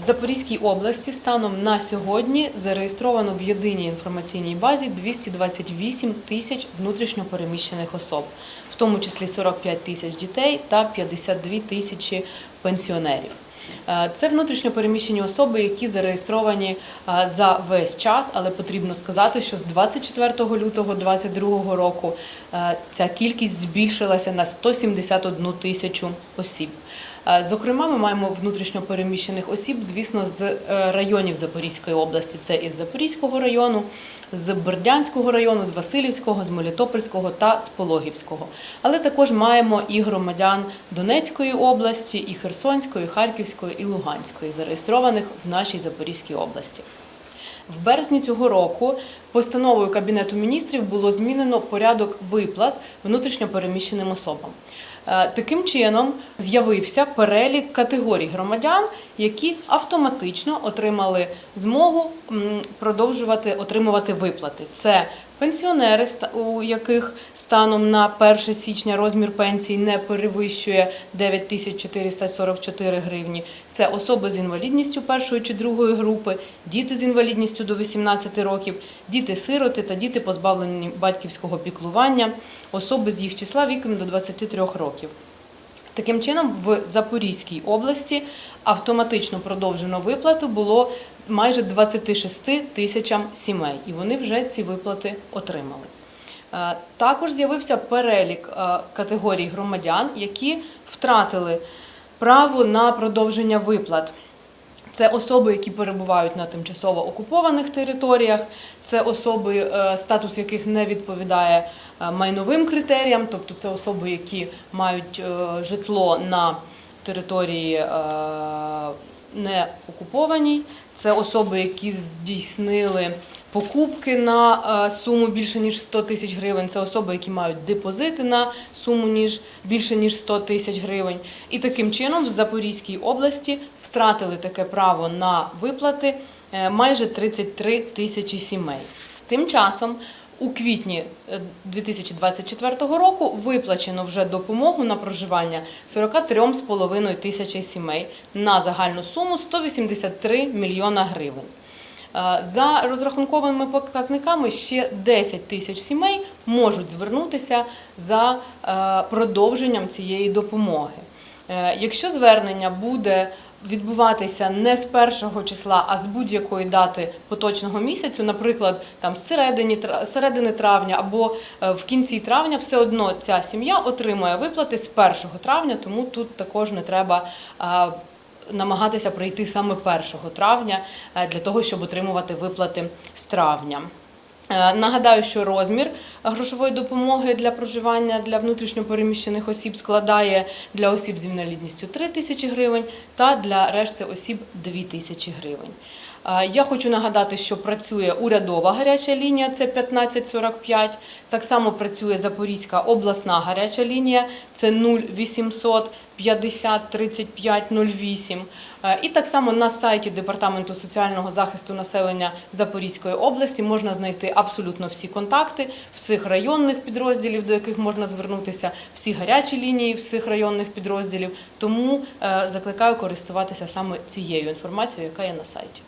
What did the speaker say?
Запорізькій області станом на сьогодні зареєстровано в єдиній інформаційній базі 228 тисяч внутрішньопереміщених особ, в тому числі 45 тисяч дітей та 52 тисячі пенсіонерів. Е, Це внутрішньопереміщені особи, які зареєстровані е, за весь час, але потрібно сказати, що з 24 лютого 2022 року е, ця кількість збільшилася на 171 тисячу осіб. Е, Зокрема, ми маємо внутрішньопереміщених осіб, звісно, з е, районів Запорізької області. Це із Запорізького району, з Бердянського району, з Васильівського, з Мелітопольського та з Пологівського. Але також маємо і громадян Донецької області, і Херсонської, і Харківської, і Луганської, зареєстрованих в нашій Запорізькій області. В березні цього року постановою Кабінету міністрів було змінено порядок виплат внутрішньопереміщеним особам. Е, Таким чином з'явився перелік категорій громадян, які автоматично отримали змогу продовжувати отримувати виплати. Це пенсіонери, у яких станом на 1 січня розмір пенсії не перевищує 9444 гривні. Це особи з інвалідністю першої чи другої групи, діти з інвалідністю до 18 років, діти-сироти та діти позбавлені батьківського піклування, особи з їх числа віком до 23 років. Таким чином, в Запорізькій області автоматично продовжено виплати було майже 26 тисячам сімей, і вони вже ці виплати отримали. Е, Також з'явився перелік е, категорій громадян, які втратили право на продовження виплат. Це особи, які перебувають на тимчасово окупованих територіях, це особи, е, статус яких не відповідає майновим критеріям, тобто це особи, які мають житло на території не окупованій, це особи, які здійснили покупки на е, суму більше ніж 100 тисяч гривень. Це особи, які мають депозити на суму ніж більше ніж 100 тисяч гривень. І таким чином в Запорізькій області втратили таке право на виплати е, майже 33 тисячі сімей. Тим часом. У квітні е, 2024 року виплачено вже допомогу на проживання 43,5 тисячі сімей на загальну суму 183 мільйона гривень. Е, За розрахунковими показниками ще 10 тисяч сімей можуть звернутися за е, продовженням цієї допомоги. Е, Якщо звернення буде відбуватися не з першого числа, а з будь-якої дати поточного місяцю, наприклад, там з середини, середини травня або е, в кінці травня, все одно ця сім'я отримує виплати з 1 травня, тому тут також не треба. е, намагатися прийти саме 1 травня е, для того, щоб отримувати виплати з травня. Е, Нагадаю, що розмір грошової допомоги для проживання для внутрішньопереміщених осіб складає для осіб з інвалідністю 3 тисячі гривень та для решти осіб 2 тисячі гривень. Я хочу нагадати, що працює урядова гаряча лінія, це 1545. Так само працює Запорізька обласна гаряча лінія, це 0800 50 35 08. Е, І так само на сайті Департаменту соціального захисту населення Запорізької області можна знайти абсолютно всі контакти всіх районних підрозділів, до яких можна звернутися, всі гарячі лінії всіх районних підрозділів. Тому е, закликаю користуватися саме цією інформацією, яка є на сайті.